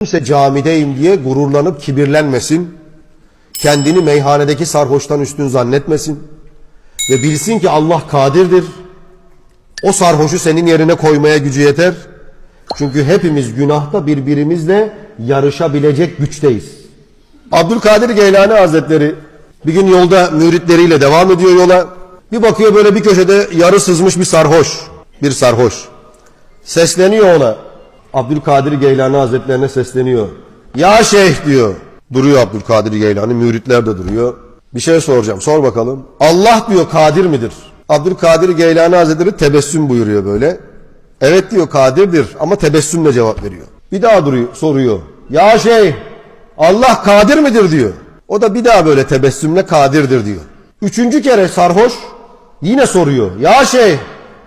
Kimse camideyim diye gururlanıp kibirlenmesin. Kendini meyhanedeki sarhoştan üstün zannetmesin. Ve bilsin ki Allah kadirdir. O sarhoşu senin yerine koymaya gücü yeter. Çünkü hepimiz günahta birbirimizle yarışabilecek güçteyiz. Abdülkadir Geylani Hazretleri bir gün yolda müritleriyle devam ediyor yola. Bir bakıyor böyle bir köşede yarı sızmış bir sarhoş. Bir sarhoş. Sesleniyor ona. Abdülkadir Geylani Hazretlerine sesleniyor. Ya şeyh diyor. Duruyor Abdülkadir Geylani. Müritler de duruyor. Bir şey soracağım. Sor bakalım. Allah diyor kadir midir? Abdülkadir Geylani Hazretleri tebessüm buyuruyor böyle. Evet diyor kadirdir ama tebessümle cevap veriyor. Bir daha duruyor, soruyor. Ya şeyh Allah kadir midir diyor. O da bir daha böyle tebessümle kadirdir diyor. Üçüncü kere sarhoş yine soruyor. Ya şeyh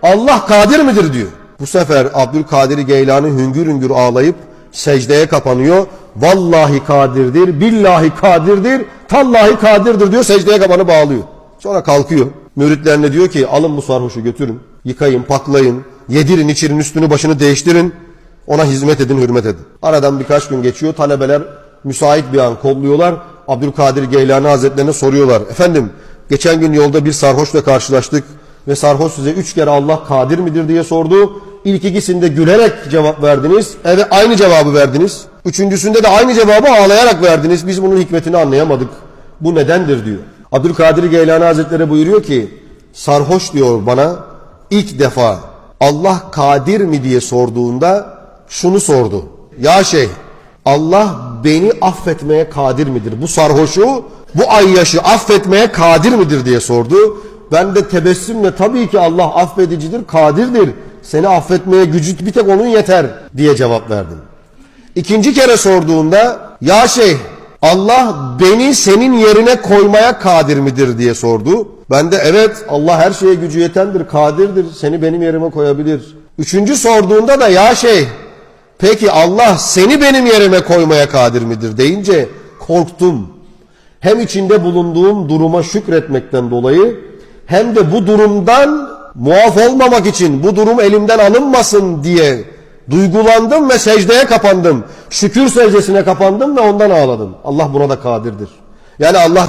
Allah kadir midir diyor. Bu sefer Abdülkadir Geylani hüngür hüngür ağlayıp secdeye kapanıyor. Vallahi kadirdir, billahi kadirdir, tallahi kadirdir diyor secdeye kapanı bağlıyor. Sonra kalkıyor. Müritlerine diyor ki alın bu sarhoşu götürün. Yıkayın, paklayın, yedirin, içirin, üstünü başını değiştirin. Ona hizmet edin, hürmet edin. Aradan birkaç gün geçiyor. Talebeler müsait bir an kolluyorlar. Abdülkadir Geylani Hazretlerine soruyorlar. Efendim geçen gün yolda bir sarhoşla karşılaştık ve sarhoş size üç kere Allah kadir midir diye sordu. İlk ikisinde gülerek cevap verdiniz. Evet aynı cevabı verdiniz. Üçüncüsünde de aynı cevabı ağlayarak verdiniz. Biz bunun hikmetini anlayamadık. Bu nedendir diyor. Abdülkadir Geylani Hazretleri buyuruyor ki sarhoş diyor bana ilk defa Allah kadir mi diye sorduğunda şunu sordu. Ya şey Allah beni affetmeye kadir midir? Bu sarhoşu bu ayyaşı affetmeye kadir midir diye sordu. Ben de tebessümle tabii ki Allah affedicidir, kadirdir. Seni affetmeye gücü bir tek onun yeter diye cevap verdim. İkinci kere sorduğunda ya şey Allah beni senin yerine koymaya kadir midir diye sordu. Ben de evet Allah her şeye gücü yetendir, kadirdir. Seni benim yerime koyabilir. Üçüncü sorduğunda da ya şey peki Allah seni benim yerime koymaya kadir midir deyince korktum. Hem içinde bulunduğum duruma şükretmekten dolayı hem de bu durumdan muaf olmamak için bu durum elimden alınmasın diye duygulandım ve secdeye kapandım. Şükür secdesine kapandım ve ondan ağladım. Allah buna da kadirdir. Yani Allah